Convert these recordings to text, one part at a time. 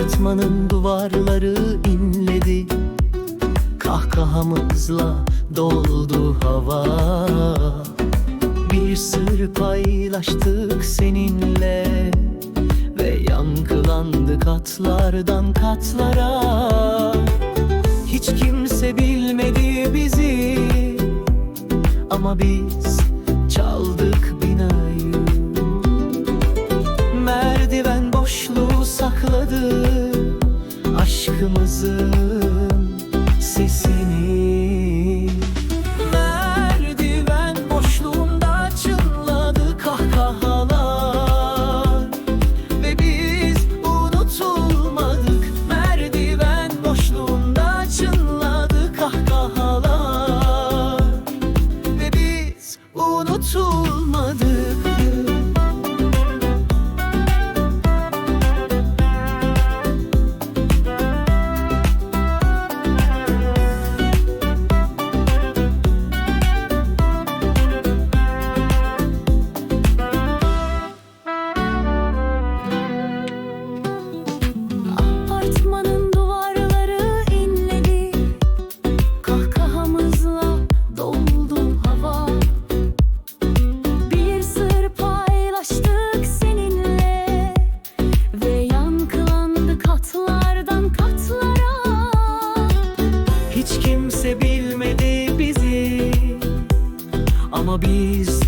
Apartmanın duvarları inledi. Kahkahamızla doldu hava. Bir sır paylaştık seninle Ve yankılandı katlardan katlara. Hiç kimse bilmedi bizi Ama biz Aşkımızın Hiç kimse bilmedi bizi. Ama biz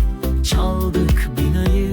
çaldık binayı.